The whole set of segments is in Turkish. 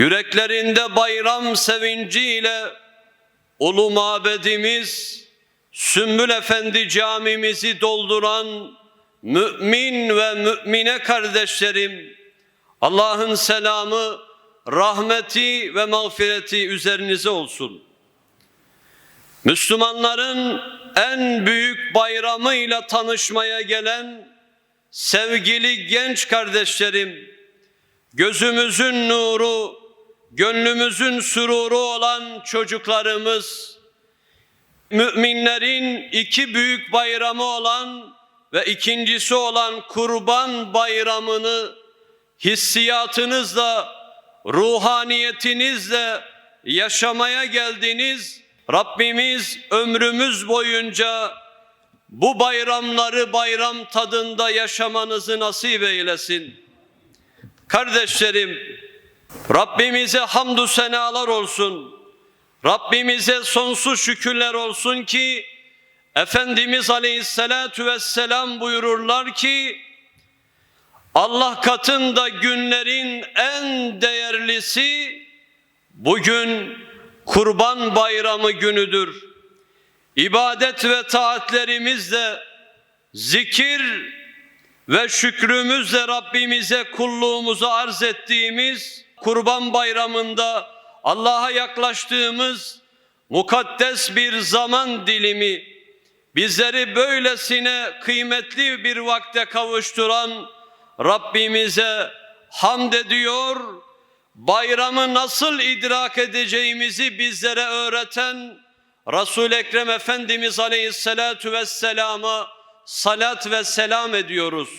Yüreklerinde bayram sevinciyle ulu mabedimiz Sümbül Efendi camimizi dolduran mümin ve mümine kardeşlerim Allah'ın selamı, rahmeti ve mağfireti üzerinize olsun. Müslümanların en büyük bayramıyla tanışmaya gelen sevgili genç kardeşlerim, gözümüzün nuru, gönlümüzün süruru olan çocuklarımız, müminlerin iki büyük bayramı olan ve ikincisi olan Kurban Bayramı'nı hissiyatınızla, ruhaniyetinizle yaşamaya geldiniz. Rabbimiz ömrümüz boyunca bu bayramları bayram tadında yaşamanızı nasip eylesin. Kardeşlerim, Rabbimize hamdü senalar olsun. Rabbimize sonsuz şükürler olsun ki Efendimiz Aleyhisselatü Vesselam buyururlar ki Allah katında günlerin en değerlisi bugün Kurban Bayramı günüdür. İbadet ve taatlerimizle zikir ve şükrümüzle Rabbimize kulluğumuzu arz ettiğimiz Kurban Bayramı'nda Allah'a yaklaştığımız mukaddes bir zaman dilimi bizleri böylesine kıymetli bir vakte kavuşturan Rabbimize hamd ediyor. Bayramı nasıl idrak edeceğimizi bizlere öğreten Resul-i Ekrem Efendimiz Aleyhisselatu Vesselam'a salat ve selam ediyoruz.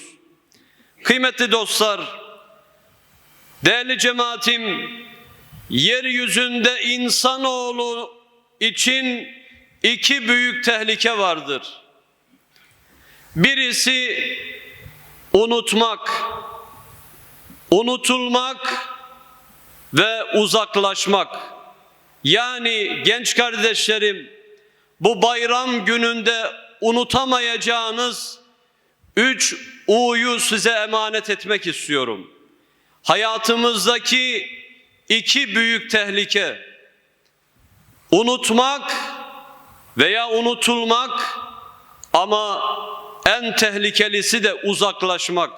Kıymetli dostlar, değerli cemaatim, yeryüzünde insanoğlu için iki büyük tehlike vardır. Birisi unutmak, unutulmak ve uzaklaşmak. Yani genç kardeşlerim bu bayram gününde unutamayacağınız üç U'yu size emanet etmek istiyorum. Hayatımızdaki iki büyük tehlike unutmak veya unutulmak ama en tehlikelisi de uzaklaşmak.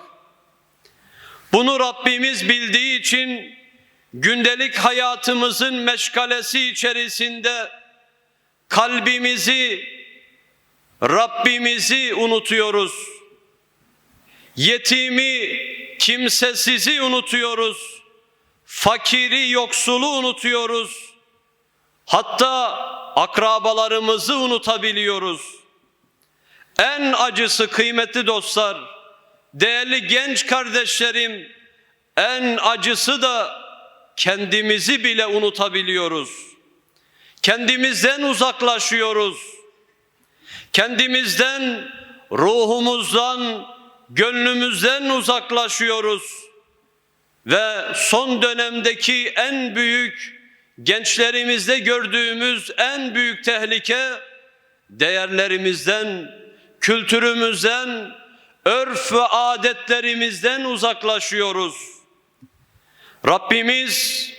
Bunu Rabbimiz bildiği için gündelik hayatımızın meşgalesi içerisinde kalbimizi, Rabbimizi unutuyoruz. Yetimi, kimsesizi unutuyoruz. Fakiri, yoksulu unutuyoruz. Hatta akrabalarımızı unutabiliyoruz. En acısı kıymetli dostlar, değerli genç kardeşlerim, en acısı da kendimizi bile unutabiliyoruz. Kendimizden uzaklaşıyoruz. Kendimizden, ruhumuzdan, gönlümüzden uzaklaşıyoruz. Ve son dönemdeki en büyük gençlerimizde gördüğümüz en büyük tehlike değerlerimizden, kültürümüzden, örf ve adetlerimizden uzaklaşıyoruz. Rabbimiz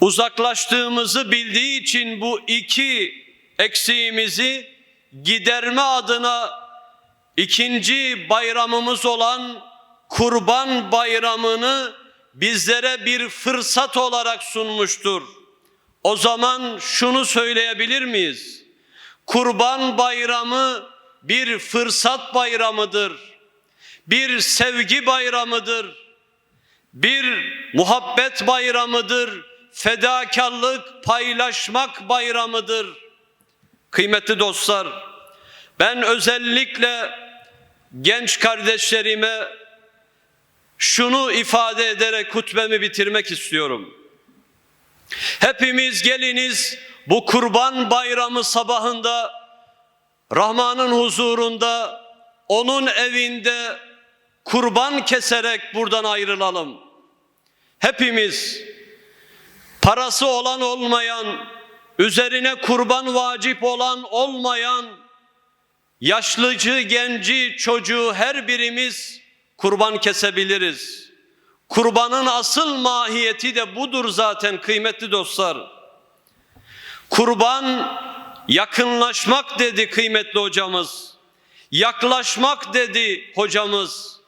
uzaklaştığımızı bildiği için bu iki eksiğimizi giderme adına ikinci bayramımız olan Kurban Bayramı'nı bizlere bir fırsat olarak sunmuştur. O zaman şunu söyleyebilir miyiz? Kurban Bayramı bir fırsat bayramıdır. Bir sevgi bayramıdır. Bir muhabbet bayramıdır. Fedakarlık, paylaşmak bayramıdır. Kıymetli dostlar, ben özellikle genç kardeşlerime şunu ifade ederek hutbemi bitirmek istiyorum. Hepimiz geliniz bu kurban bayramı sabahında Rahman'ın huzurunda onun evinde kurban keserek buradan ayrılalım. Hepimiz parası olan olmayan, üzerine kurban vacip olan olmayan, yaşlıcı, genci, çocuğu her birimiz kurban kesebiliriz. Kurbanın asıl mahiyeti de budur zaten kıymetli dostlar. Kurban yakınlaşmak dedi kıymetli hocamız. Yaklaşmak dedi hocamız.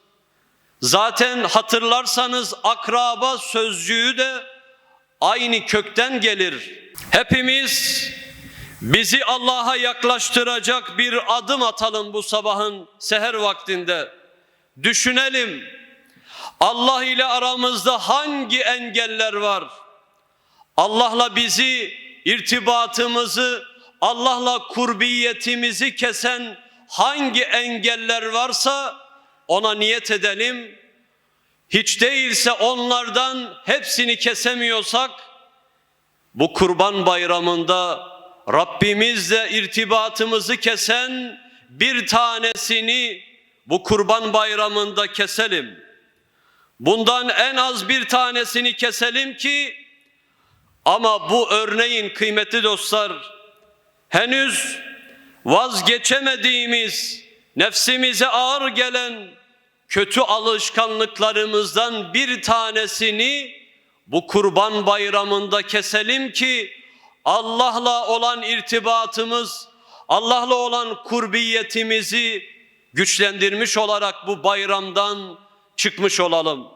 Zaten hatırlarsanız akraba sözcüğü de aynı kökten gelir. Hepimiz bizi Allah'a yaklaştıracak bir adım atalım bu sabahın seher vaktinde. Düşünelim. Allah ile aramızda hangi engeller var? Allah'la bizi irtibatımızı, Allah'la kurbiyetimizi kesen hangi engeller varsa ona niyet edelim. Hiç değilse onlardan hepsini kesemiyorsak bu kurban bayramında Rabbimizle irtibatımızı kesen bir tanesini bu kurban bayramında keselim. Bundan en az bir tanesini keselim ki ama bu örneğin kıymetli dostlar henüz vazgeçemediğimiz nefsimize ağır gelen kötü alışkanlıklarımızdan bir tanesini bu kurban bayramında keselim ki Allah'la olan irtibatımız, Allah'la olan kurbiyetimizi güçlendirmiş olarak bu bayramdan çıkmış olalım.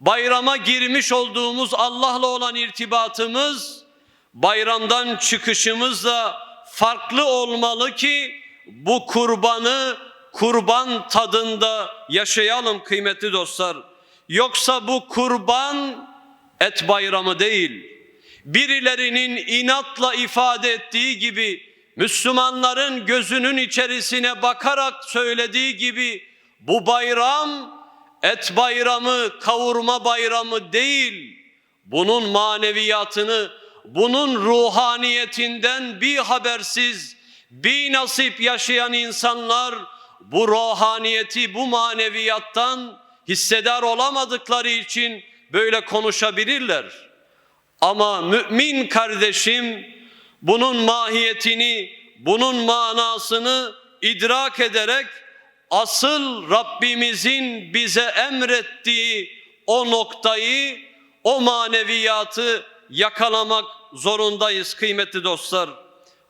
Bayrama girmiş olduğumuz Allah'la olan irtibatımız bayramdan çıkışımızla farklı olmalı ki bu kurbanı kurban tadında yaşayalım kıymetli dostlar. Yoksa bu kurban et bayramı değil. Birilerinin inatla ifade ettiği gibi Müslümanların gözünün içerisine bakarak söylediği gibi bu bayram et bayramı, kavurma bayramı değil. Bunun maneviyatını, bunun ruhaniyetinden bir habersiz, bir nasip yaşayan insanlar bu ruhaniyeti, bu maneviyattan hissedar olamadıkları için böyle konuşabilirler. Ama mümin kardeşim bunun mahiyetini, bunun manasını idrak ederek asıl Rabbimizin bize emrettiği o noktayı, o maneviyatı yakalamak zorundayız kıymetli dostlar.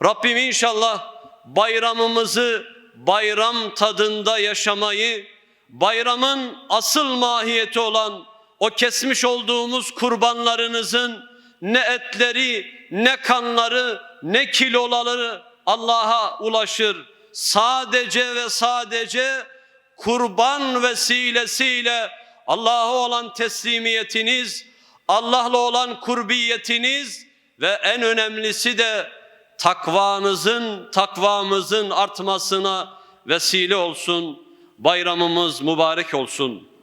Rabbim inşallah bayramımızı bayram tadında yaşamayı, bayramın asıl mahiyeti olan o kesmiş olduğumuz kurbanlarınızın ne etleri, ne kanları, ne kiloları Allah'a ulaşır. Sadece ve sadece kurban vesilesiyle Allah'a olan teslimiyetiniz, Allah'la olan kurbiyetiniz ve en önemlisi de takvanızın, takvamızın artmasına vesile olsun. Bayramımız mübarek olsun.